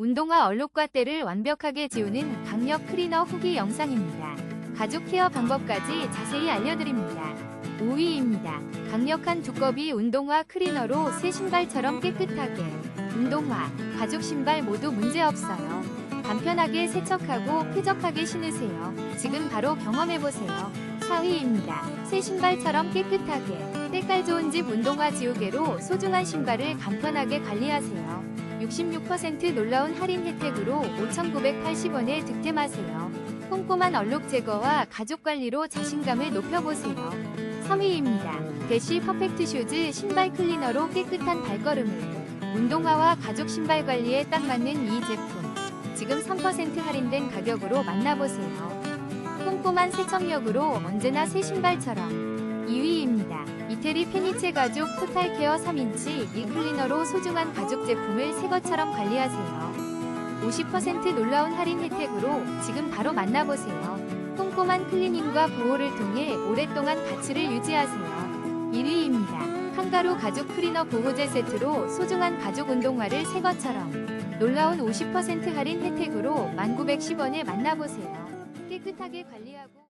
운동화 얼룩과 때를 완벽하게 지우는 강력 클리너 후기 영상입니다. 가죽 케어 방법까지 자세히 알려드립니다. 5위입니다. 강력한 두꺼비 운동화 클리너로 새 신발처럼 깨끗하게 운동화, 가죽 신발 모두 문제없어요. 간편하게 세척하고 쾌적하게 신으세요. 지금 바로 경험해보세요. 4위입니다. 새 신발처럼 깨끗하게 때깔 좋은 집 운동화 지우개로 소중한 신발을 간편하게 관리하세요. 66% 놀라운 할인 혜택으로 5,980원에 득템하세요. 꼼꼼한 얼룩 제거와 가죽 관리로 자신감을 높여보세요. 3위입니다. 대쉬 퍼펙트 슈즈 신발 클리너로 깨끗한 발걸음을 운동화와 가죽 신발 관리에 딱 맞는 이 제품 지금 3% 할인된 가격으로 만나보세요. 꼼꼼한 세척력으로 언제나 새 신발처럼 2위입니다. 이태리 페니체 가죽 토탈 케어 3인치 이 클리너로 소중한 가죽 제품을 새 것처럼 관리하세요. 50% 놀라운 할인 혜택으로 지금 바로 만나보세요. 꼼꼼한 클리닝과 보호를 통해 오랫동안 가치를 유지하세요. 1위입니다. 칸가루 가죽 클리너 보호제 세트로 소중한 가죽 운동화를 새 것처럼 놀라운 50% 할인 혜택으로 1910원에 만나보세요. 깨끗하게 관리하고